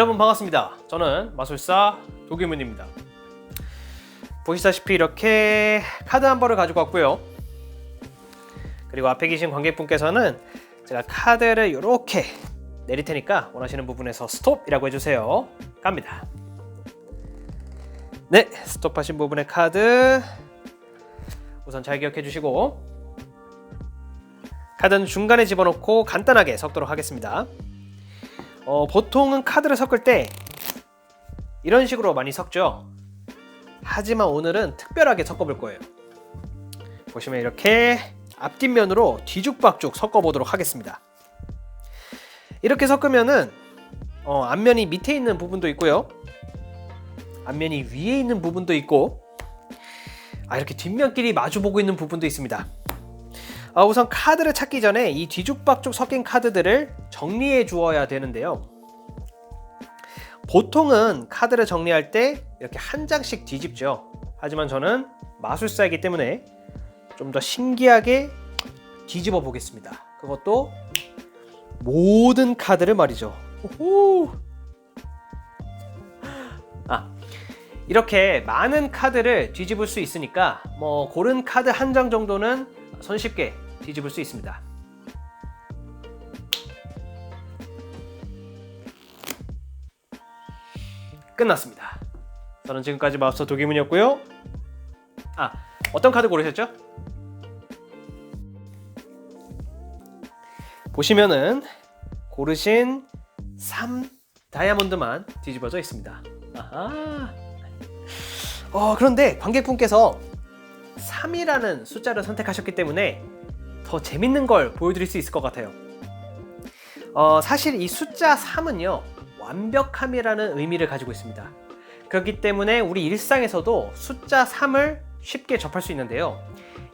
여러분 반갑습니다. 저는 마술사 도규문입니다. 보시다시피 이렇게 카드 한 벌을 가지고 왔고요. 그리고 앞에 계신 관객분께서는 제가 카드를 이렇게 내릴 테니까 원하시는 부분에서 스톱이라고 해주세요. 갑니다. 네, 스톱하신 부분의 카드 우선 잘 기억해 주시고 카드는 중간에 집어넣고 간단하게 섞도록 하겠습니다. 어, 보통은 카드를 섞을 때 이런 식으로 많이 섞죠. 하지만 오늘은 특별하게 섞어볼 거예요. 보시면 이렇게 앞뒷면으로 뒤죽박죽 섞어보도록 하겠습니다. 이렇게 섞으면은 어, 앞면이 밑에 있는 부분도 있고요. 앞면이 위에 있는 부분도 있고 아, 이렇게 뒷면끼리 마주보고 있는 부분도 있습니다. 아, 우선 카드를 찾기 전에 이 뒤죽박죽 섞인 카드들을 정리해 주어야 되는데요. 보통은 카드를 정리할 때 이렇게 한 장씩 뒤집죠. 하지만 저는 마술사이기 때문에 좀 더 신기하게 뒤집어 보겠습니다. 그것도 모든 카드를 말이죠. 오호. 아, 이렇게 많은 카드를 뒤집을 수 있으니까 뭐 고른 카드 한 장 정도는 손쉽게 뒤집을 수 있습니다. 끝났습니다. 저는 지금까지 마법사 도기문이었고요. 아, 어떤 카드 고르셨죠? 보시면은 고르신 3 다이아몬드만 뒤집어져 있습니다. 아하. 어, 그런데 관객분께서 3이라는 숫자를 선택하셨기 때문에 더 재밌는 걸 보여드릴 수 있을 것 같아요. 어, 사실 이 숫자 3은요, 완벽함이라는 의미를 가지고 있습니다. 그렇기 때문에 우리 일상에서도 숫자 3을 쉽게 접할 수 있는데요.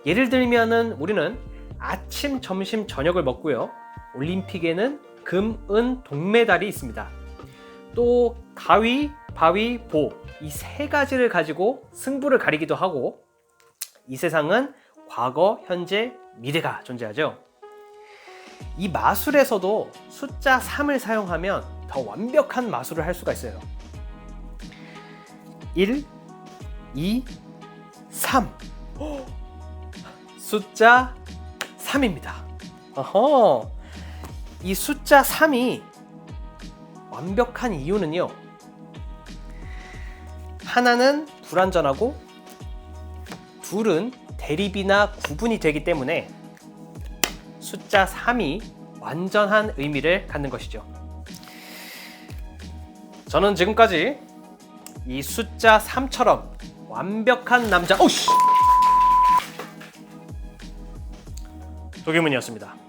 예를 들면은 우리는 아침, 점심, 저녁을 먹고요. 올림픽에는 금, 은, 동메달이 있습니다. 또 가위, 바위, 보. 이 세 가지를 가지고 승부를 가리기도 하고 이 세상은 과거, 현재, 미래가 존재하죠. 이 마술에서도 숫자 3을 사용하면 더 완벽한 마술을 할 수가 있어요. 1, 2, 3. 숫자 3입니다. 어허. 이 숫자 3이 완벽한 이유는요. 하나는 불완전하고 둘은 대립이나 구분이 되기 때문에 숫자 3이 완전한 의미를 갖는 것이죠. 저는 지금까지 이 숫자 3처럼 완벽한 남자 오씨 도규문이었습니다.